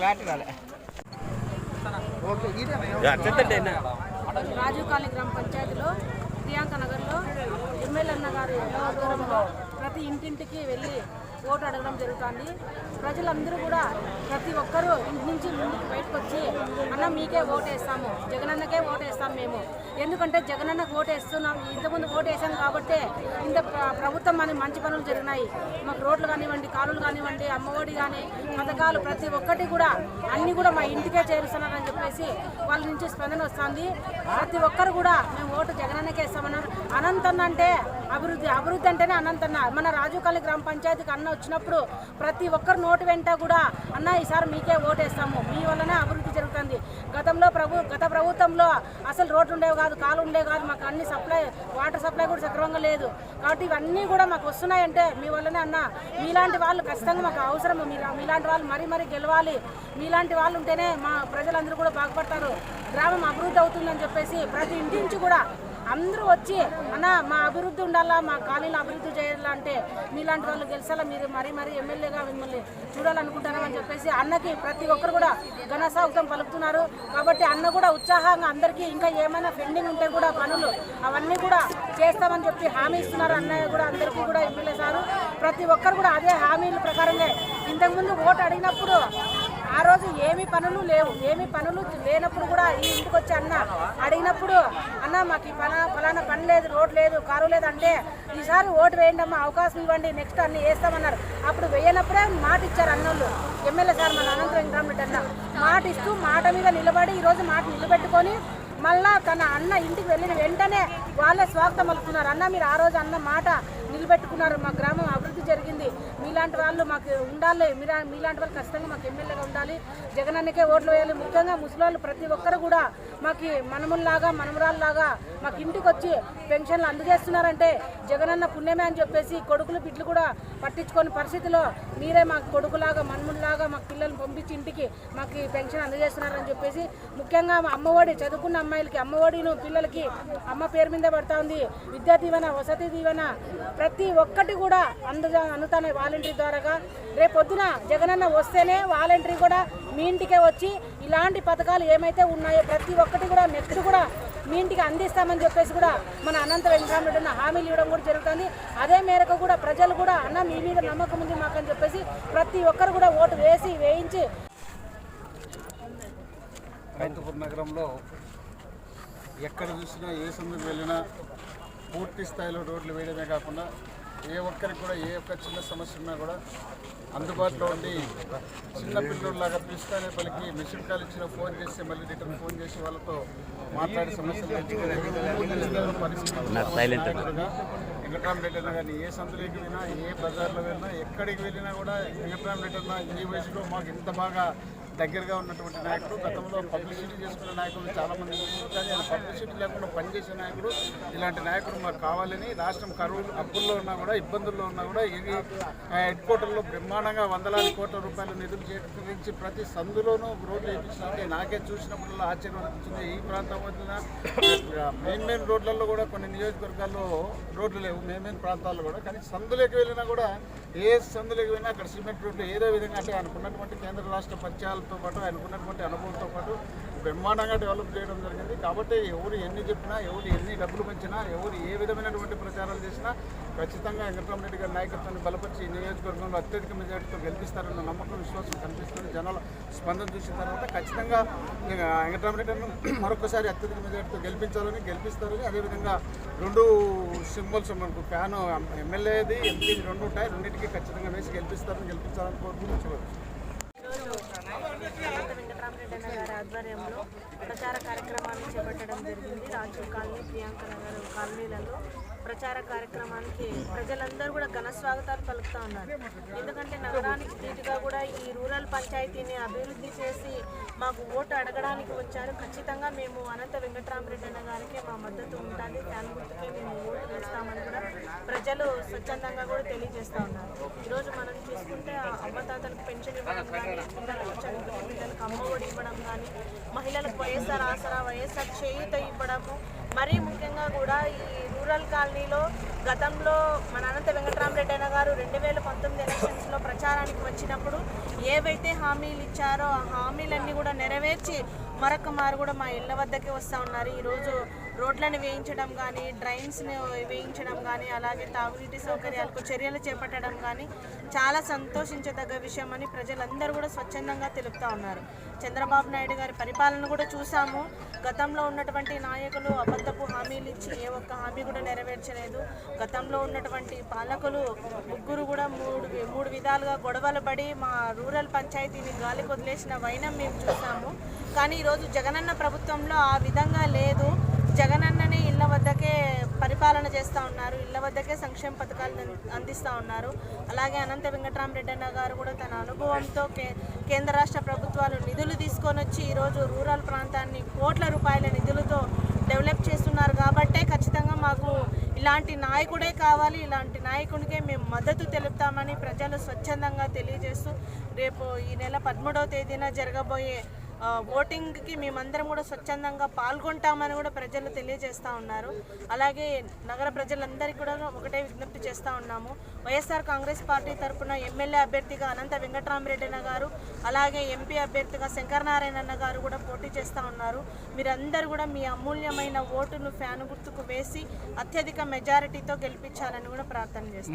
Clarity రాలే రాజీవ్ కాళీ గ్రామ పంచాయతీలో ప్రియాంక నగర్లో ఎమ్మెల్యే అన్న గారి ఆధ్వర్యంలో ప్రతి ఇంటింటికి వెళ్ళి ఓటు అడగడం జరుగుతుంది. ప్రజలందరూ కూడా ప్రతి ఒక్కరూ ఇంటి నుంచి ముందుకు బయటకు వచ్చి అన్న మీకే ఓటు వేస్తాము జగనన్నకే ఓటు మేము. ఎందుకంటే జగనన్నకు ఓటు ఇంతకుముందు ఓటేసాం కాబట్టి ఇంత ప్రభుత్వం అని మంచి పనులు జరిగినాయి. మాకు రోడ్లు కానివ్వండి కాలువలు కానివ్వండి అమ్మఒడి కానీ పథకాలు ప్రతి ఒక్కటి కూడా అన్నీ కూడా మా ఇంటికే చేరుస్తున్నారని చెప్పేసి వాళ్ళ నుంచి స్పందన వస్తుంది. ప్రతి ఒక్కరు కూడా మేము ఓటు జగనన్నకే ఇస్తామన్నారు. అనంతన్న అంటే అభివృద్ధి అభివృద్ధి అంటేనే అనంతన్న మన రాజుకాళి గ్రామ పంచాయతీకి అన్న వచ్చినప్పుడు ప్రతి ఒక్కరు నోటు వెంట కూడా అన్న ఈసారి మీకే ఓటేస్తాము. మీ వల్లనే అభివృద్ధి జరుగుతుంది. గతంలో ప్రభు గత ప్రభుత్వంలో అసలు రోడ్లు ఉండేవి కాదు కాలు ఉండేవి కాదు. మాకు అన్ని సప్లై వాటర్ సప్లై కూడా సక్రమంగా లేదు. కాబట్టి ఇవన్నీ కూడా మాకు వస్తున్నాయంటే మీ వల్లనే అన్న. మీలాంటి వాళ్ళు ఖచ్చితంగా మాకు అవసరం మీరు మీలాంటి వాళ్ళు మరీ మరీ గెలవాలి. మీలాంటి వాళ్ళు ఉంటేనే మా ప్రజలందరూ కూడా బాగుపడతారు. గ్రామం అభివృద్ధి అవుతుందని చెప్పేసి ప్రతి ఇంటి నుంచి కూడా అందరూ వచ్చి అన్న మా అభివృద్ధి ఉండాలా? మా కాలనీలో అభివృద్ధి చేయాలంటే మీలాంటి వాళ్ళు గెలిచాలా? మీరు మరీ మరీ ఎమ్మెల్యేగా మిమ్మల్ని చూడాలనుకుంటున్నామని చెప్పేసి అన్నకి ప్రతి ఒక్కరు కూడా ఘన స్వాగతం పలుకుతున్నారు. కాబట్టి అన్న కూడా ఉత్సాహంగా అందరికీ ఇంకా ఏమైనా పెండింగ్ ఉంటే కూడా పనులు అవన్నీ కూడా చేస్తామని చెప్పి హామీ ఇస్తున్నారు. అన్నయ్య కూడా అందరికీ కూడా ఎమ్మెల్యే సారు. ప్రతి ఒక్కరు కూడా అదే హామీల ప్రకారంగా ఇంతకుముందు ఓటు అడిగినప్పుడు ఆ రోజు ఏమి పనులు లేవు. ఏమి పనులు లేనప్పుడు కూడా ఈ ఇంటికి వచ్చి అన్న అడిగినప్పుడు అన్న మాకు ఈ పన ఫలానా పని లేదు రోడ్ లేదు కారు లేదు అంటే ఈసారి ఓటు వేయండి అమ్మ అవకాశం ఇవ్వండి నెక్స్ట్ అన్ని వేస్తామన్నారు. అప్పుడు వేయనప్పుడే మాట ఇచ్చారు అన్నోళ్ళు. ఎమ్మెల్యే సార్ మన అనంత వెంకటరామరెడ్డి అన్న మాట ఇస్తూ మాట మీద నిలబడి ఈరోజు మాట నిలబెట్టుకొని మళ్ళా తన అన్న ఇంటికి వెళ్ళిన వెంటనే వాళ్ళే స్వాగతం అలుపుతున్నారు అన్న మీరు ఆ రోజు అన్న మాట నిలబెట్టుకున్నారు మా గ్రామం అభివృద్ధి జరిగింది. మీలాంటి వాళ్ళు మాకు ఉండాలి. మీరా మీలాంటి వాళ్ళు ఖచ్చితంగా మాకు ఎమ్మెల్యేగా ఉండాలి. జగనన్నకే ఓట్లు వేయాలి. ముఖ్యంగా ముసలి ప్రతి ఒక్కరు కూడా మాకు మనముల్లాగా మనమరాల్లాగా మాకు ఇంటికి వచ్చి పెన్షన్లు అందజేస్తున్నారంటే జగనన్న పుణ్యమే అని చెప్పేసి కొడుకులు బిడ్డలు కూడా పట్టించుకొని పరిస్థితిలో మీరే మాకు కొడుకులాగా మనముల్లాగా మాకు పిల్లల్ని పంపించి ఇంటికి మాకు పెన్షన్ అందజేస్తున్నారని చెప్పేసి ముఖ్యంగా మా అమ్మఒడి చదువుకున్న అమ్మాయిలకి అమ్మఒడిను పిల్లలకి అమ్మ పేరు మీద పడతా ఉంది. విద్యా దీవెన వసతి దీవెన ప్రతి ఒక్కటి కూడా అందుగా అందుతానే వాలంటరీ ద్వారాగా రేపు పొద్దున జగనన్న వస్తేనే వాలంటరీ కూడా మీ ఇంటికే వచ్చి ఇలాంటి పథకాలు ఏమైతే ఉన్నాయో ప్రతి ఒక్కటి కూడా నెక్స్ట్ కూడా మీ ఇంటికి అందిస్తామని చెప్పేసి కూడా మన అనంత వెంకటరామరెడ్డి ఉన్న హామీలు ఇవ్వడం కూడా జరుగుతుంది. అదే మేరకు కూడా ప్రజలు కూడా అన్న మీ మీద నమ్మకం ఉంది మాకని చెప్పేసి ప్రతి ఒక్కరు కూడా ఓటు వేసి వేయించి రైతుపూర్ నగరంలో ఎక్కడ చూసినా ఏ సందర్భం వెళ్ళినా పూర్తి స్థాయిలో రోడ్లు వేయడమే కాకుండా ఏ ఒక్కరికి కూడా ఏ ఒక్క చిన్న సమస్య ఉన్నా కూడా అందుబాటులో ఉండి చిన్న పిల్లలాగా పిలుస్తానే పలికి మిషన్ కాల్ ఇచ్చిన ఫోన్ చేసి మళ్ళీ రిటర్న్ ఫోన్ చేసి వాళ్ళతో మాట్లాడే సమస్యలు వెంకటరామరెడ్డి అన్న. కానీ ఏ సందులోకి వెళ్ళినా ఏ బజార్లో వెళ్ళినా ఎక్కడికి వెళ్ళినా కూడా వెంకటరామరెడ్డి అన్న ఈ వయసులో మాకు ఇంత బాగా దగ్గరగా ఉన్నటువంటి నాయకుడు గతంలో పబ్లిసిటీ చేసుకున్న నాయకులు చాలా మంది కానీ ఆయన పబ్లిసిటీ లేకుండా పనిచేసే నాయకుడు ఇలాంటి నాయకుడు మాకు కావాలని రాష్ట్రం కరువులు అప్పుల్లో ఉన్నా కూడా ఇబ్బందుల్లో ఉన్నా కూడా ఇది హెడ్ క్వార్టర్లో బ్రహ్మాండంగా వందలాది కోట్ల రూపాయలు నిధులు చేకరించి ప్రతి సందులోనూ రోడ్లు వేయించినట్టే నాకే చూసినప్పుడు ఆశ్చర్యం అనిపించింది. ఈ ప్రాంతం వద్ద మెయిన్ మెయిన్ రోడ్లలో కూడా కొన్ని నియోజకవర్గాల్లో రోడ్లు లేవు మెయిన్ మెయిన్ ప్రాంతాల్లో కూడా. కానీ సందులోకి వెళ్ళినా కూడా ఏ సందులోకి వెళ్ళినా అక్కడ సిమెంట్ రోడ్లు ఏదో విధంగా అంటే అనుకున్నటువంటి కేంద్ర రాష్ట్ర అనుభవంతో పాటు ఆయనకున్నటువంటి అనుభవంతో పాటు బ్రహ్మాండంగా డెవలప్ చేయడం జరిగింది. కాబట్టి ఎవరు ఎన్ని చెప్పినా ఎవరు ఎన్ని డబ్బులు పెంచినా ఎవరు ఏ విధమైనటువంటి ప్రచారాలు చేసినా ఖచ్చితంగా వెంకటరామరెడ్డి గారి నాయకత్వాన్ని బలపరిచి నియోజకవర్గంలో అత్యధిక మెజార్టీతో గెలిపిస్తారన్న నమ్మకం విశ్వాసం కనిపిస్తుంది. జనాల స్పందన చూసిన తర్వాత ఖచ్చితంగా ఇక మరొకసారి అత్యధిక మెజార్టీతో గెలిపించాలని గెలిపిస్తారని. అదేవిధంగా రెండు సింబల్స్ మనకు ఫ్యాన్ ఎమ్మెల్యేది ఎంపీది రెండు ఉంటాయి. రెండింటికి ఖచ్చితంగా వేసి గెలిపిస్తారని గెలిపించాలని కోరుకుంటున్నాను అనంత వెంకటరామరెడ్డి అన్న గారి ఆధ్వర్యంలో ప్రచార కార్యక్రమాన్ని చేపట్టడం జరిగింది. రాజీవ్ కాలనీ ప్రియాంక నగర్ కాలనీలలో ప్రచార కార్యక్రమానికి ప్రజలందరూ కూడా ఘన స్వాగతాలు పలుకుతూ ఉన్నారు. ఎందుకంటే నగరానికి ధీటుగా కూడా ఈ రూరల్ పంచాయతీని అభివృద్ధి చేసి మాకు ఓటు అడగడానికి వచ్చారు. ఖచ్చితంగా మేము అనంత వెంకటరామరెడ్డి అన్న గారికి మా మద్దతు ఉంటుంది. దాని గుర్తుకే మేము ఓటు వేస్తాం ప్రజలు స్వచ్ఛందంగా కూడా తెలియజేస్తూ ఉన్నారు. ఈరోజు మనం చూసుకుంటే అమ్మ తాతలకు పెన్షన్ ఇవ్వడం కానీ పిల్లలకు అమ్మ పిల్లలకు ఇవ్వడం కానీ మహిళలకు వైఎస్ఆర్ ఆసరా వైఎస్ఆర్ చేయూత ఇవ్వడము మరీ ముఖ్యంగా కూడా ఈ రూరల్ కాలనీలో గతంలో మన అనంత వెంకటరామరెడ్డి అన్న గారు రెండు వేల పంతొమ్మిది ఎలక్షన్స్లో ప్రచారానికి వచ్చినప్పుడు ఏవైతే హామీలు ఇచ్చారో ఆ హామీలన్నీ కూడా నెరవేర్చి మరొక మారు కూడా మా ఇళ్ళ వద్దకే వస్తూ ఉన్నారు. ఈరోజు రోడ్లను వేయించడం కానీ డ్రైన్స్ని వేయించడం కానీ అలాగే తాగునీటి సౌకర్యాలకు చర్యలు చేపట్టడం కానీ చాలా సంతోషించదగ్గ విషయం అని ప్రజలందరూ కూడా స్వచ్ఛందంగా తెలుపుతా ఉన్నారు. చంద్రబాబు నాయుడు గారి పరిపాలన కూడా చూసాము. గతంలో ఉన్నటువంటి నాయకులు అబద్ధపు హామీలు ఇచ్చి ఏ ఒక్క హామీ కూడా నెరవేర్చలేదు. గతంలో ఉన్నటువంటి పాలకులు ముగ్గురు కూడా మూడు మూడు విధాలుగా గొడవలు పడి మా రూరల్ పంచాయతీని గాలి వదిలేసిన వైనం మేము చూసాము. కానీ ఈరోజు జగనన్న ప్రభుత్వంలో ఆ విధంగా లేదు. జగనన్నని ఇళ్ళ వద్దకే పరిపాలన చేస్తూ ఉన్నారు ఇళ్ళ వద్దకే సంక్షేమ పథకాలు అంది- అందిస్తూ ఉన్నారు. అలాగే అనంత వెంకటరామరెడ్డి అన్న గారు కూడా తన అనుభవంతో కే కేంద్ర రాష్ట్ర ప్రభుత్వాలు నిధులు తీసుకొని వచ్చి ఈరోజు రూరల్ ప్రాంతాన్ని కోట్ల రూపాయల నిధులతో డెవలప్ చేస్తున్నారు కాబట్టే ఖచ్చితంగా మాకు ఇలాంటి నాయకుడే కావాలి ఇలాంటి నాయకునికే మేము మద్దతు తెలుపుతామని ప్రజలు స్వచ్ఛందంగా తెలియజేస్తూ రేపు ఈ నెల పదమూడవ తేదీన జరగబోయే ఓటింగ్కి మేమందరం కూడా స్వచ్ఛందంగా పాల్గొంటామని కూడా ప్రజలు తెలియజేస్తూ ఉన్నారు. అలాగే నగర ప్రజలందరికీ కూడా ఒకటే విజ్ఞప్తి చేస్తూ ఉన్నాము. వైఎస్ఆర్ కాంగ్రెస్ పార్టీ తరఫున ఎమ్మెల్యే అభ్యర్థిగా అనంత వెంకటరామరెడ్డి అన్న గారు అలాగే ఎంపీ అభ్యర్థిగా శంకరనారాయణ గారు కూడా పోటీ చేస్తూ ఉన్నారు. మీరందరూ కూడా మీ అమూల్యమైన ఓటును ఫ్యాను గుర్తుకు వేసి అత్యధిక మెజారిటీతో గెలిపించాలని కూడా ప్రార్థన చేస్తాం.